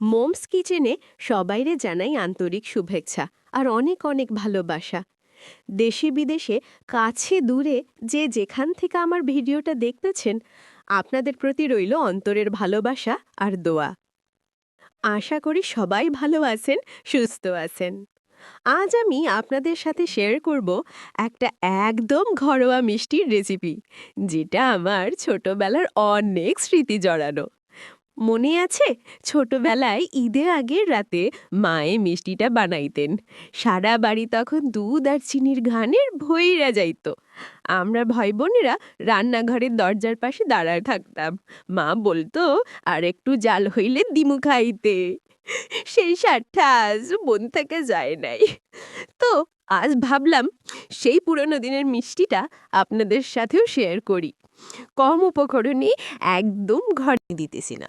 Moms কিচেনে সবাইরে জানাই আন্তরিক শুভেচ্ছা আর অনেক অনেক ভালোবাসা। দেশে বিদেশে কাছে দূরে যে যেখান থেকে আমার ভিডিওটা দেখতেছেন, আপনাদের প্রতি রইল অন্তরের ভালোবাসা আর দোয়া। আশা করি সবাই ভালো আছেন, সুস্থ আছেন। আজ আমি আপনাদের সাথে শেয়ার করব একটা একদম ঘরোয়া মিষ্টির রেসিপি যেটা আমার ছোটবেলার অনেক স্মৃতি জড়ানো। মনে আছে? ছোটবেলায় ঈদের আগের রাতে মায়ে মিষ্টিটা বানাইতেন। সারা বাড়ি তখন দুধ আর চিনির ঘানের ভইরা যাইত। আমরা ভাই বোনেরা রান্নাঘরের দরজার পাশে দাঁড়ায় থাকতাম। মা বলতো, আর একটু জাল হইলে দিমু খাইতে। সেই স্বাদটা আজ মন থেকে যায় নাই। তো আজ ভাবলাম, সেই পুরনো দিনের মিষ্টিটা আপনাদের সাথেও শেয়ার করি। কম উপকরণে একদম ঘর দিতেছি না।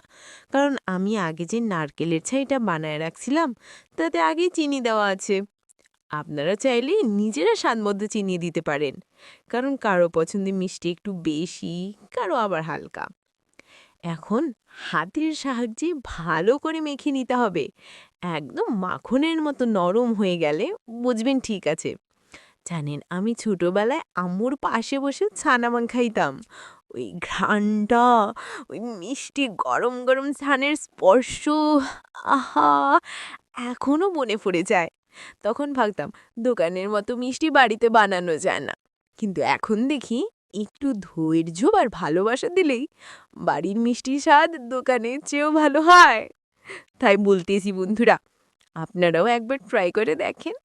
কারণ আমি আগে যে নারকেলের ছাইটা বানায় রাখছিলাম, তাতে আগেই চিনি দেওয়া আছে। আপনারা চাইলে নিজেরা স্বাদ মধ্যে চিনি দিতে পারেন। কারণ কারও পছন্দের মিষ্টি একটু বেশি, কারও আবার হালকা। এখন হাতের সাহায্যে ভালো করে মেখে নিতে হবে। একদম মাখনের মতো নরম হয়ে গেলে বুঝবেন ঠিক আছে। জানেন, আমি ছোটোবেলায় আম্মুর পাশে বসে ছানামাং খাইতাম। ওই ঘ্রাণটা, ওই মিষ্টি গরম গরম ছানের স্পর্শ, আহা, এখনও মনে পড়ে যায়। তখন ভাবতাম, দোকানের মতো মিষ্টি বাড়িতে বানানো যায় না। কিন্তু এখন দেখি, একটু ধৈর্য আর ভালোবাসা দিলেই বাড়ির মিষ্টির স্বাদ দোকানের চেয়েও ভালো হয়। তাই বলতেছি, বন্ধুরা, আপনারাও একবার ট্রাই করে দেখেন।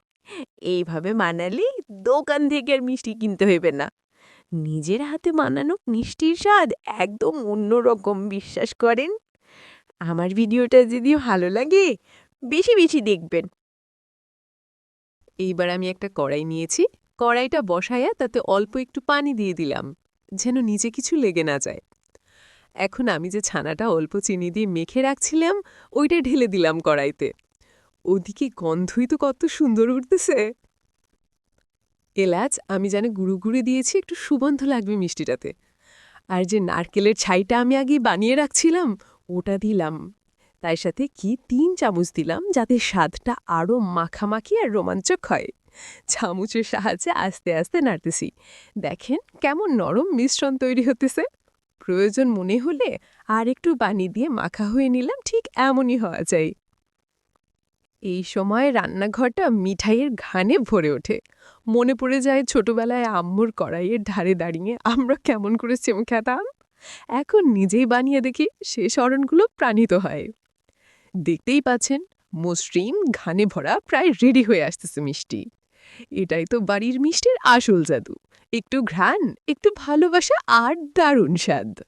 এইভাবে বানালে দোকান থেকে আর মিষ্টি কিনতে হইবে না। নিজের হাতে বানানো মিষ্টির স্বাদ একদম অন্যরকম বিশ্বাস করেন? আমার ভিডিওটা যদি ভালো লাগে, বেশি বেশি দেখবেন। এইবার আমি একটা কড়াই নিয়েছি। কড়াইটা বসায়া তাতে অল্প একটু পানি দিয়ে দিলাম, যেন নিচে কিছু লেগে না যায়। এখন আমি যে ছানাটা অল্প চিনি দিয়ে মেখে রাখছিলাম, ওইটা ঢেলে দিলাম কড়াইতে। ওদিকে গন্ধই তো কত সুন্দর উঠতেছে। এলাচ আমি জানি গুঁড়ো গুঁড়ো দিয়েছি, একটু সুগন্ধ লাগবে মিষ্টিটাতে। আর যে নারকেলের ছাইটা আমি আগে বানিয়ে রাখছিলাম, ওটা দিলাম। তাই সাথে কি তিন চামচ দিলাম, যাতে স্বাদটা আরও মাখামাখি আর রোমাঞ্চক হয়। চামচের সাহায্যে আস্তে আস্তে নাড়তেছি। দেখেন কেমন নরম মিশ্রণ তৈরি হতেছে। প্রয়োজন মনে হলে আর একটু বানিয়ে দিয়ে মাখা হয়ে নিলাম, ঠিক এমনই হওয়া চাই। এই সময় রান্নাঘরটা মিঠাইয়ের ঘানে ভরে ওঠে। মনে পড়ে যায় ছোটবেলায় আম্মুর কড়াইয়ের ধারে দাঁড়িয়ে আমরা কেমন করে চেম খেতাম। এখন নিজেই বানিয়ে দেখি সে স্মরণগুলো প্রাণিত হয়। দেখতেই পাচ্ছেন, মসৃণ ঘানে ভরা প্রায় রেডি হয়ে আসতেছে মিষ্টি। এটাই তো বাড়ির মিষ্টির আসল জাদু। একটু ঘ্রাণ, একটু ভালোবাসা আর দারুণ স্বাদ।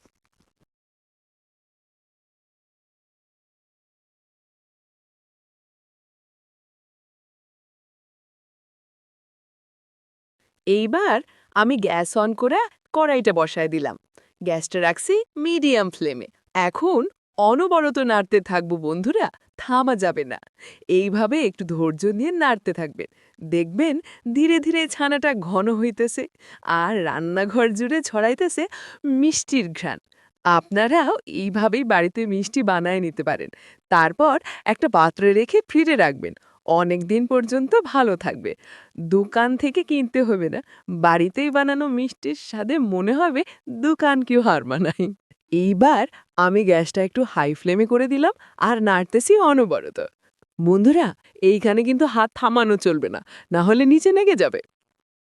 এইবার আমি গ্যাস অন করে কড়াইটা বসায় দিলাম। গ্যাসটা রাখছি মিডিয়াম ফ্লেমে। এখন অনবরত নাড়তে থাকব বন্ধুরা, থামা যাবে না। এইভাবে একটু ধৈর্য নিয়ে নাড়তে থাকবেন। দেখবেন ধীরে ধীরে ছানাটা ঘন হইতেছে আর রান্নাঘর জুড়ে ছড়াইতেছে মিষ্টির ঘ্রাণ। আপনারাও এইভাবেই বাড়িতে মিষ্টি বানায় নিতে পারেন। তারপর একটা পাত্রে রেখে ফ্রিজে রাখবেন। অনেক দিন পর্যন্ত ভালো থাকবে। দোকান থেকে কিনতে হবে না। বাড়িতেই বানানো মিষ্টির স্বাদে মনে হবে দোকান কেউ হার মানাই এইবার আমি গ্যাসটা একটু হাই ফ্লেমে করে দিলাম আর নাড়তেছি অনবরত। বন্ধুরা, এইখানে কিন্তু হাত থামানো চলবে না না হলে নিচে নেগে যাবে।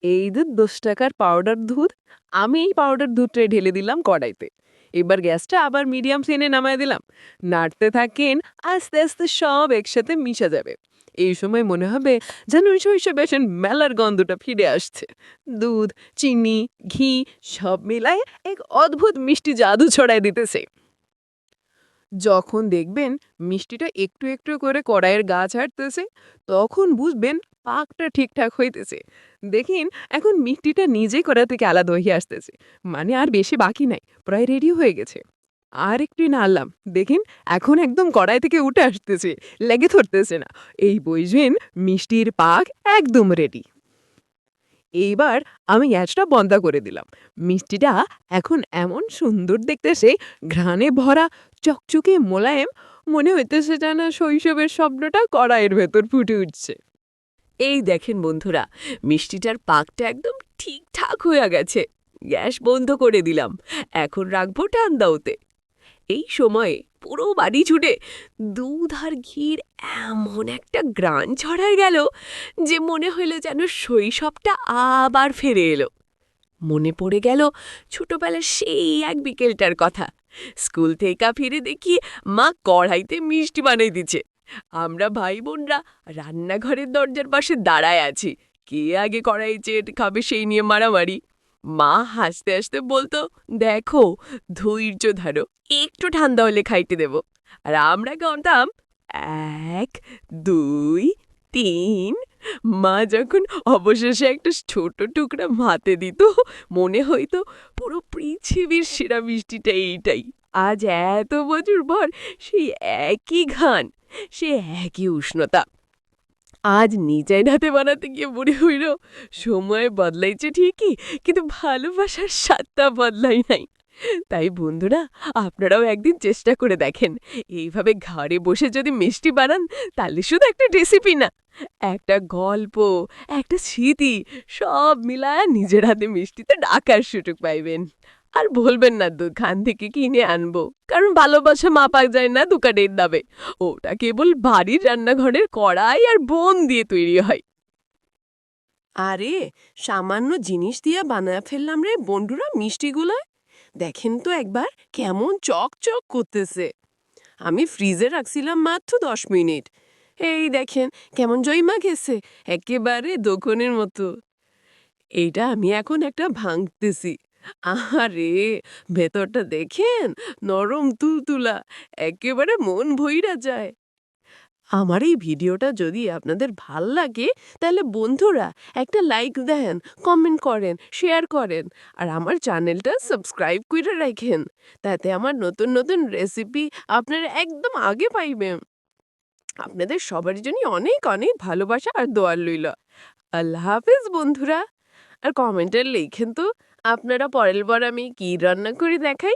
এই দুধ দশ টাকার পাউডার দুধ, আমি এই পাউডার দুধটা ঢেলে দিলাম কড়াইতে। এবার গ্যাসটা আবার মিডিয়াম ফ্লেমে নামায় দিলাম। নাড়তে থাকেন, আস্তে আস্তে সব একসাথে মিশা যাবে। এই সময় মনে হবে যেন শৈশবেশন মেলার গন্ধটা ফিরে আসছে। দুধ, চিনি, ঘি সব মিলায় এক অদ্ভুত মিষ্টি জাদু ছড়ায় দিতেছে। যখন দেখবেন মিষ্টিটা একটু একটু করে কড়াইয়ের গা ছাড়তেছে, তখন বুঝবেন পাকটা ঠিকঠাক হইতেছে। দেখিন, এখন মিষ্টিটা নিজেই কড়া থেকে আলাদা হয়ে আসতেছে। মানে আর বেশি বাকি নাই, প্রায় রেডি হয়ে গেছে। আর একটু নাড়লাম। দেখিন, এখন একদম কড়াই থেকে উঠে আসতেছে, লেগে ধরতেছে না। এই বুঝবেন মিষ্টির পাক একদম রেডি এইবার আমি গ্যাসটা বন্ধ করে দিলাম। মিষ্টিটা এখন এমন সুন্দর দেখতেছে, ঘ্রাণে ভরা, চকচকে মোলায়েম, মনে হইতেছে যেন শৈশবের স্বপ্নটা কড়াইয়ের ভেতর ফুটে উঠছে। এই দেখেন বন্ধুরা, মিষ্টিটার পাকটা একদম ঠিকঠাক হয়ে গেছে। গ্যাস বন্ধ করে দিলাম। এখন রাখব ঠান্ডাওতে এই সময়ে পুরো বাড়ি ছুটে দুধ আর ঘির এমন একটা গ্রান ছড়ায় গেল যে মনে হইল যেন শৈশবটা আবার ফিরে এলো। মনে পড়ে গেল ছোটবেলার সেই এক বিকেলটার কথা। স্কুল থেকে ফিরে দেখি মা কড়াইতে মিষ্টি বানাই দিচ্ছে। আমরা ভাই বোনরা রান্নাঘরের দরজার পাশে দাঁড়ায় আছি। কে আগে কড়াই চেট খাবে সেই নিয়ে মারামারি। মা হাসতে হাসতে বলতো, দেখো, ধৈর্য ধরো, একটু ঠান্ডা হলে খাইতে দেব। আর আমরা গন্তাম এক, দুই, তিন। মা যখন অবশেষে একটা ছোট টুকরা ভাতে দিত, মনে হইতো পুরো পৃথিবীর সেরা মিষ্টিটা এইটাই। আজ এত বছর পর সেই একই ঘান সে একই উষ্ণতা। আজ নিজের হাতে বানাতে গিয়ে মনে হইল সময় বদলাইছে ঠিকই, কিন্তু ভালোবাসার স্বাদটা বদলাই নাই। তাই বন্ধুরা, আপনারাও একদিন চেষ্টা করে দেখেন। এইভাবে ঘরে বসে যদি মিষ্টি বানান, তাহলে শুধু একটা রেসিপি না, একটা গল্প, একটা স্মৃতি, সব মিলায় নিজের হাতে মিষ্টিতে ডাকার সুযোগ পাইবেন। আর বলবেন না দোকান থেকে কিনে আনব। কারণ ভালোবাসা মাপা যায় না, দোকানের দামে। ওটা কেবল বাড়ির রান্নাঘরের কড়াই আর বোন দিয়ে তৈরি হয়। আরে, সামান্য জিনিস দিয়ে বানায় ফেললাম রে বন্ধুরা মিষ্টিগুলো দেখেন তো একবার, কেমন চক চক করতেছে। আমি ফ্রিজে রাখছিলাম মাত্র দশ মিনিট। এই দেখেন, কেমন জয়মা গেছে একেবারে দোকানের মতো। এইটা আমি এখন একটা ভাঙতেছি। আরে ভেতরটা দেখেন, নরম তুলতুলা, একেবারে মন ভইরা যায়। আমার এই ভিডিওটা যদি আপনাদের ভালো লাগে, তাহলে বন্ধুরা একটা লাইক দেন কমেন্ট করেন শেয়ার করেন, আর আমার চ্যানেলটা সাবস্ক্রাইব করে রাখেন, তাতে আমার নতুন নতুন রেসিপি আপনারা একদম আগে পাইবেন। আপনাদের সবার জন্য অনেক অনেক ভালোবাসা আর দোয়ার লইল আল্লাহ হাফিজ বন্ধুরা। আর কমেন্টে লিখেন তো আপনারা পরের বার আমি কি রান্না করে দেখাই?